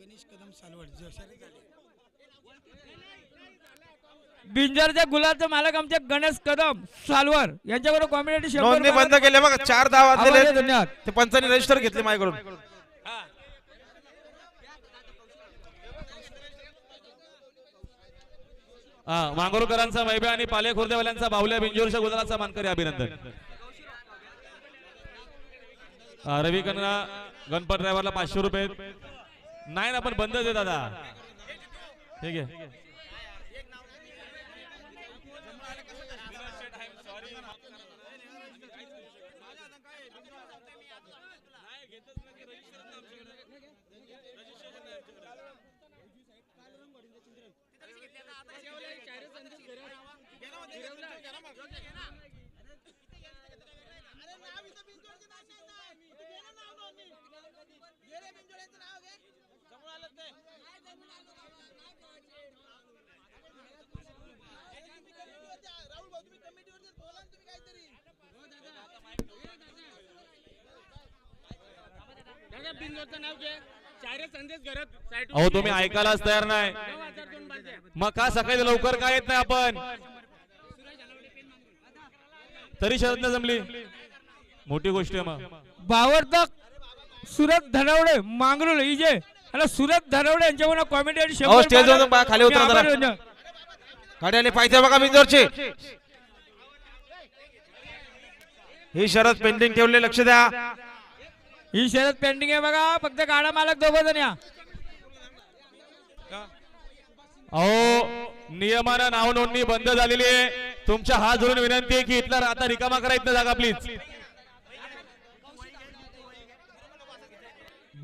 गणेश कदम सालवड जोशारी झाले बिंजरच्या गुलाबचे मालक आमचे गणेश कदम सालवर यांच्याबरोबर कॉम्बिनेटी नोंदणी बंद केली बघा चार दहा वाजलेले धन्यवाद. ते पंचांनी रजिस्टर घेतले माझ्याकडून. हा मांगोरकरांचा वैभव आणि पाले खुर्देवाल्यांचा बाहुल्या बिंजोरच्या गुलालाचा मानकरी अभिनंदन. रवी कन्ना गणपत ड्रायव्हरला पाचशे रुपये. नाही ना पण बंदच आहे दादा. ठीक आहे. अहो तुम्ही ऐकायलाच तयार नाही. मग का सकाळी लवकर का येत नाही आपण? तरी शरद नाही जमली. मोठी गोष्ट आहे मग. भावर्तक सुरत धनवडे मांगरुळ इजे आणि सुरत धनवडे यांच्याबरोबर कॉमेडी अहो, जाऊन बा, खाली उतरा जरा. गाडी आली पाहिजे बघा बिंदोरची ही शरद पेंडिंग ठेवले लक्ष द्या. ही शरद पेंडिंग आहे बघा. फक्त गाडा मालक दोघ जण या. अहो नियमानं नाव नोंदणी बंद झालेली आहे. तुमच्या हात धरून विनंती आहे की इथला आता रिकामा करा इथं जागा प्लीज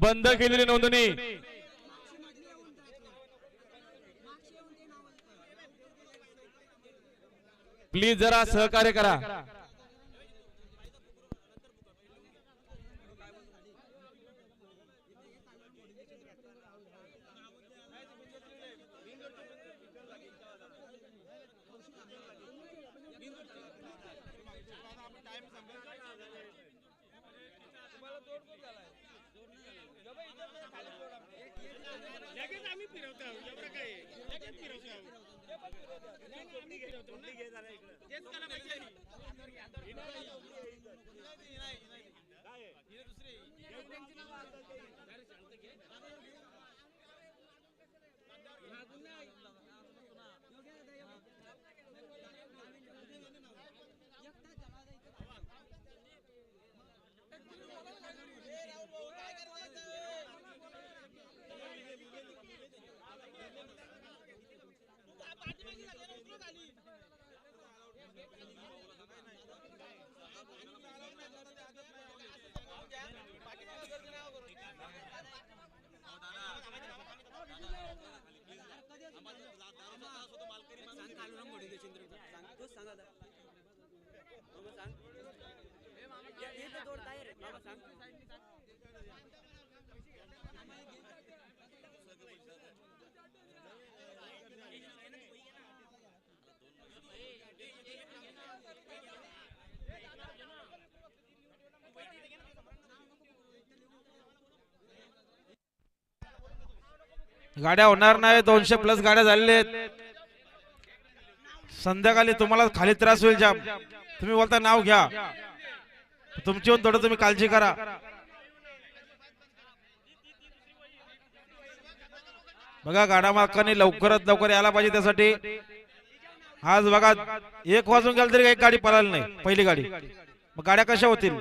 बंद केलेली नोंदणी. प्लीज जरा सहकार्य करा. आम्ही सांगतो लगेच आम्ही फिरवतो एवढं काय? लगेच फिरवतो आम्ही घेत इकडे तेच करायला पाहिजे. गाड्या होणार नाही दोनशे प्लस गाड्या झालेल्या आहेत. संध्याकाळी तुम्हाला खाली त्रास होईल जाम. तुम्ही बोलता नाव घ्या. तुमची थोडं तुम्ही काळजी करा. बघा गाडा मालकांनी लवकरात लवकर यायला पाहिजे त्यासाठी. आज बघा एक वाजून गेलं तरी एक गाडी पळाली नाही पहिली गाडी. मग गाड्या कशा होतील?